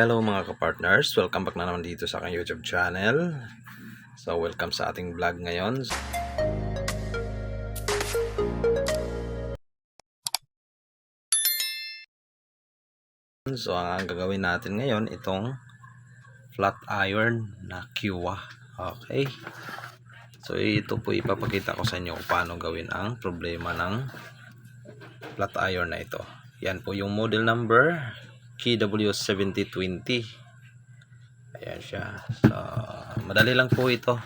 Hello mga kapartners, welcome back na naman dito sa aking YouTube channel. So welcome sa ating vlog ngayon. So ang gagawin natin ngayon itong flat iron na Kiwa. Okay. So ito po ipapakita ko sa inyo paano gawin ang problema ng flat iron na ito. Yan po yung model number KW7020. Ayan siya. So, madali lang po ito.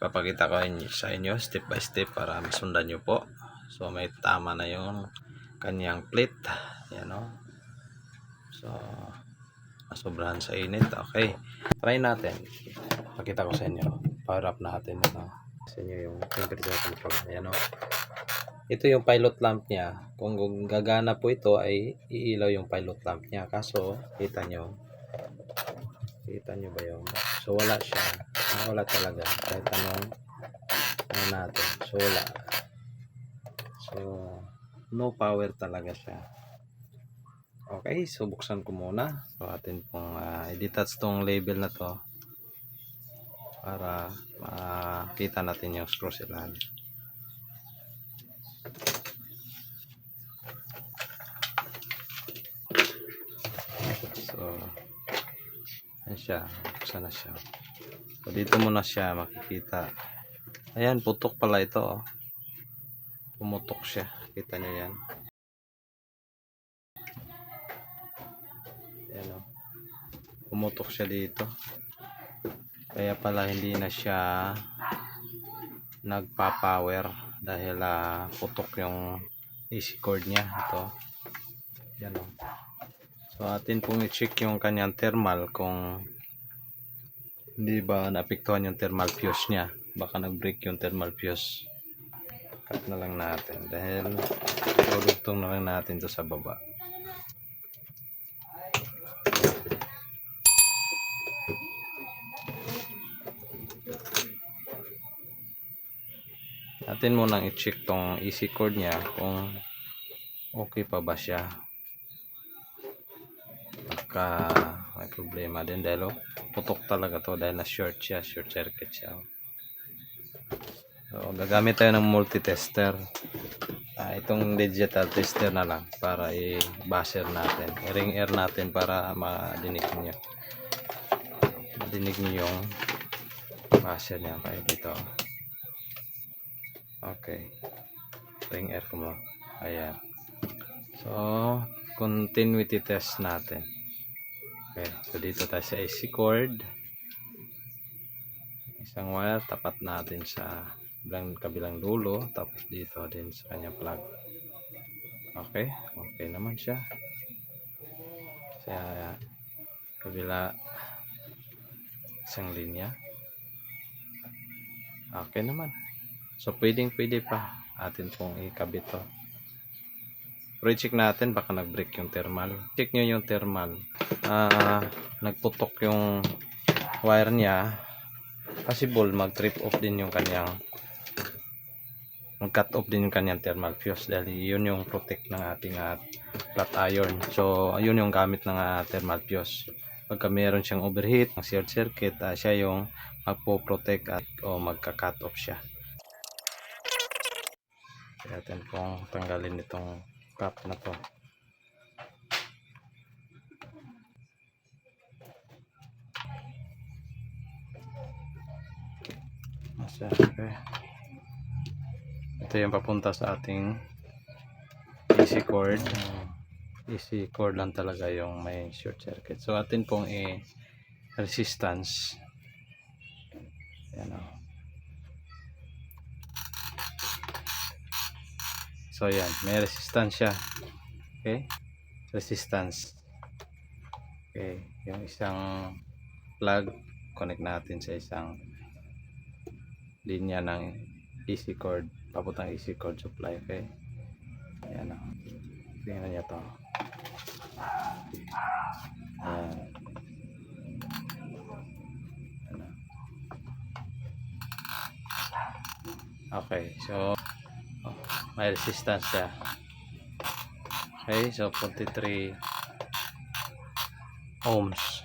Papakita ko sa inyo step by step para masundan nyo po. So, may tama na yung kanyang plate. Ayan o. So, nasobrahan sa init. Okay. Try natin. Pakita ko sa inyo. Power up natin. Ano, sa inyo yung temperature control. Ayan o. Ito yung pilot lamp niya. Kung gagana po ito ay iilaw yung pilot lamp niya. Kaso, kita nyo. Kita nyo ba yun? So, wala siya. Ah, wala talaga. Kahit anong ano natin. So, wala. So, no power talaga siya. Okay, so buksan ko muna. So, atin pong uh, i-detach tong label na to para makita natin yung screw silan. So, ayan siya. Buksan na siya. So, dito mo na siya makikita. Ayan, putok pala ito. Oh. Pumutok siya. Kita niyo yan. Ayan oh. Pumutok siya dito. Kaya pala hindi na siya nagpa-power dahil ah, putok yung AC cord niya. Ito. Yan oh. So atin pong i-check yung kanyang thermal kung hindi ba naapektuhan yung thermal fuse niya. Baka nag-break yung thermal fuse. Cut na lang natin dahil dudugtong na lang natin to sa baba. Atin munang i-check tong AC cord niya kung okay pa ba siya. Baka may problema din dahil oh, putok talaga to dahil na short siya short circuit siya. So gagamit tayo ng multi-tester. Ah, itong digital tester na lang para i-buzzer natin. I-ring air natin para madinig niyo madinig niyo yung buzzer niya. Kaya dito okay ring air ko mo ayan so continuity test natin. Okay, so dito tayo sa AC cord. Isang wire, tapat natin sa bilang, kabilang dulo, tapos dito din sa kanya plug. Okay, okay naman siya. Sa kabila isang linya. Okay naman. So, pwedeng pwede pa atin pong ikabit to. Pero check natin baka nag-break yung thermal. Check nyo yung thermal. Ah, nagputok yung wire niya. Possible mag-trip off din yung kanyang mag-cut off din yung kanyang thermal fuse dahil yun yung protect ng ating uh, flat iron. So, yun yung gamit ng uh, thermal fuse. Pagka meron siyang overheat, ng short circuit, uh, siya yung magpo-protect at o magka-cut off siya. Kaya natin pong tanggalin itong cup na to. Okay. Ito yung papunta sa ating AC cord. AC cord lang talaga yung may short circuit. So atin pong i resistance. Yan o. So yan, may resistance siya. Okay? Resistance. Okay, yung isang plug connect natin sa isang linya ng AC cord, papuntang AC cord supply, okay? Yan o. Tingnan niyo to. Ayan. Ano. Okay, so oh, may resistance siya. Okay, so 43 ohms.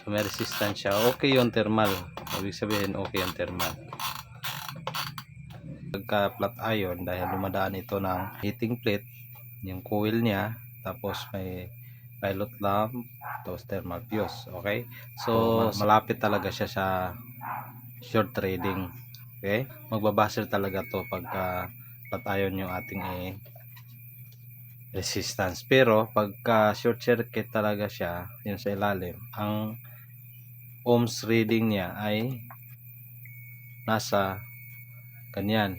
So may resistance siya. Okay yung thermal. Ibig sabihin okay yung thermal. Pagka flat iron dahil dumadaan ito ng heating plate, yung coil niya, tapos may pilot lamp, tapos thermal fuse. Okay? So malapit talaga siya sa short trading. Okay? Magbabasel talaga to pagka flat iron yung ating eh, resistance. Pero pagka short circuit talaga siya, yun sa ilalim, ang ohms reading niya ay nasa ganyan.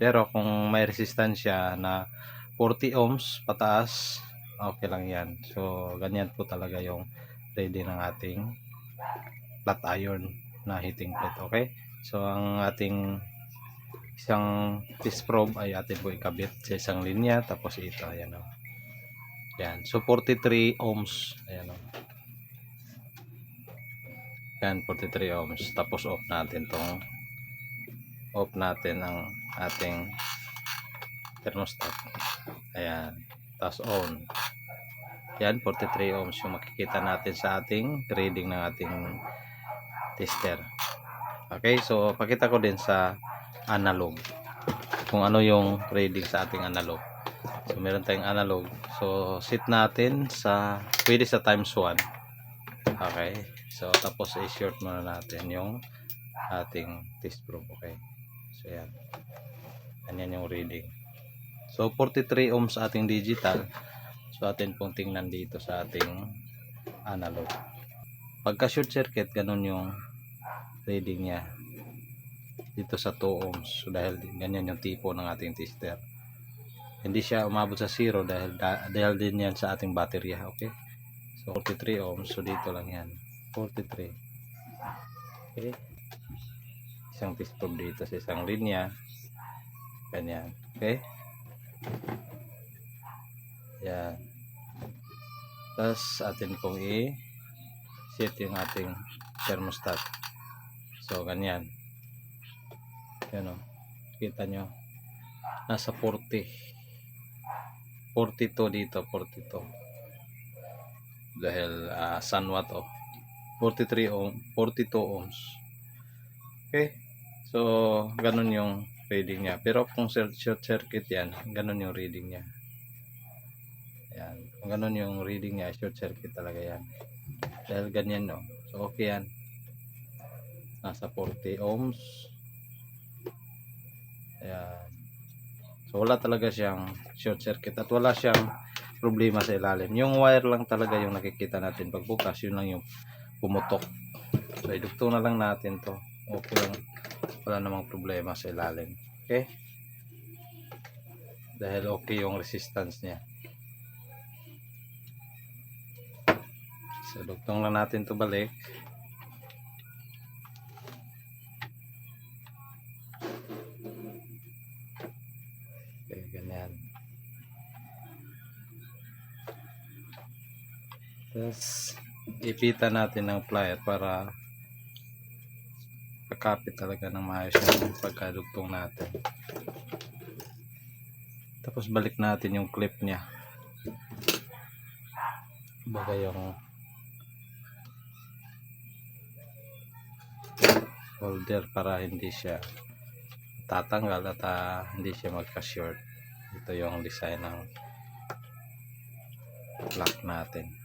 Pero kung may resistance siya na 40 ohms pataas, okay lang yan. So, ganyan po talaga yung reading ng ating flat iron na heating plate. Okay? So, ang ating isang test probe ay atin po ikabit sa isang linya tapos ito ayan o yan so 43 ohms ayan o yan 43 ohms tapos off natin tong off natin ang ating thermostat. Ayan tapos on. Yan 43 ohms yung makikita natin sa ating reading ng ating tester. Okay so pakita ko din sa analog. Kung ano yung reading sa ating analog. So meron tayong analog. So set natin sa pwede sa times 1 okay? So tapos i-short muna natin yung ating test probe okay? So yan. Yan yung reading. So 43 ohms ating digital. So atin pong tingnan dito sa ating analog. Pagka short circuit ganun yung reading niya dito sa 2 ohms so dahil ganyan yung tipo ng ating tester. Hindi siya umabot sa 0 dahil dahil din yan sa ating baterya okay? So 43 ohms. So dito lang yan. 43 okay? Isang test probe dito sa isang linya. Ganyan okay? Yan. Tapos atin pong i set yung ating thermostat. So ganyan yan o kita nyo. Nasa 40 42 dito 42 dahil uh, sun watt oh 43 ohm 42 ohms. Okay? So ganun yung reading niya. Pero kung short circuit yan ganun yung reading niya. Yan. Kung ganun yung reading niya short circuit talaga yan. Dahil ganyan no? So okay yan. Nasa 40 ohms ayan. So wala talaga siyang short circuit at wala siyang problema sa ilalim. Yung wire lang talaga yung nakikita natin pag bukas yun lang yung pumutok. So idugtong na lang natin to. Okay lang. Wala namang problema sa ilalim. Okay? Dahil okay yung resistance niya. So dugtong lang natin to balik okay ganyan tapos ipita natin ng plier para kakapit talaga ng maayos yung pagkadugtong natin. Tapos balik natin yung clip niya. Baga yung holder para hindi siya tatanggal at ah, hindi siya magka-short. Ito yung design ng lock natin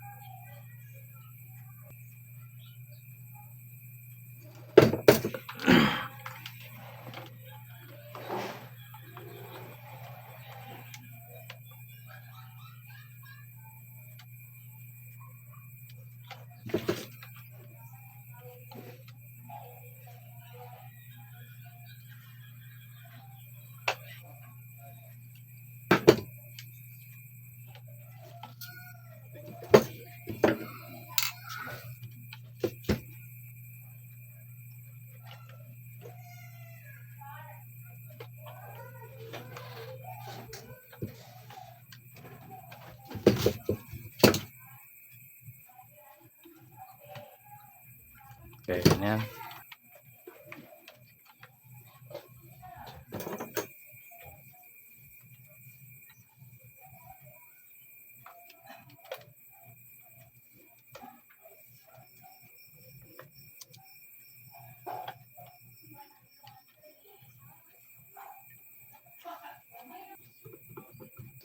Ayan.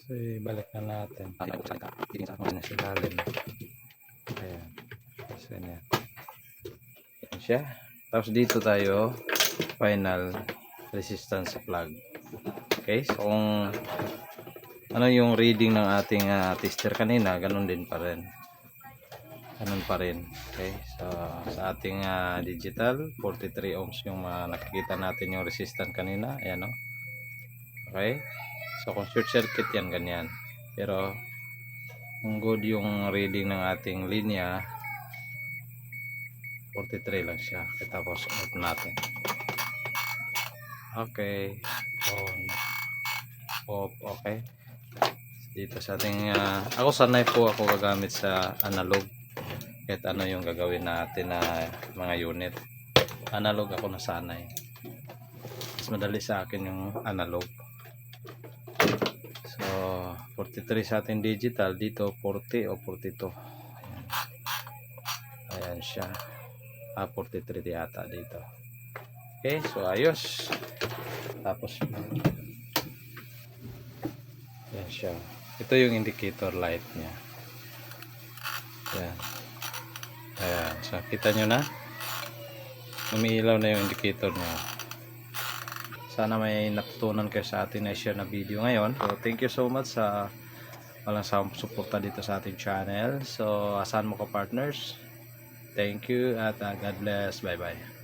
So, ibalik na natin. Ay, ay, ay, ay, ay, ay, ay, ay, ay, ay, ay, ay, ay, siya. Tapos dito tayo, final resistance plug. Okay, so kung ano yung reading ng ating ah, tester kanina, ganun din pa rin. Ganun pa rin. Okay, so sa ating ah, digital, 43 ohms yung ah, nakikita natin yung resistance kanina. Ayan o. Okay, so kung short circuit yan, ganyan. Pero kung good yung reading ng ating linya, 43 lang siya. Tapos off natin. Okay. On. Off. Okay. Dito sa ating ah, ako sanay po ako gagamit sa analog. Kahit ano yung gagawin natin na mga unit. Analog ako nasanay. Mas madali sa akin yung analog. So, 43 sa ating digital. Dito, 40 o 42. Ayan. Ayan siya. Ah, 43 di ata dito. Okay, so ayos. Tapos, yan siya. Ito yung indicator light niya. Yan. Ayan. So, kita nyo na? Umiilaw na yung indicator niya. Sana may natutunan kayo sa atin na share na video ngayon. So, thank you so much sa walang suporta dito sa ating channel. So, asahan mo ka partners. Thank you at uh, God bless. Bye-bye.